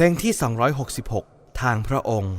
เพลงที่ 266 ทางพระองค์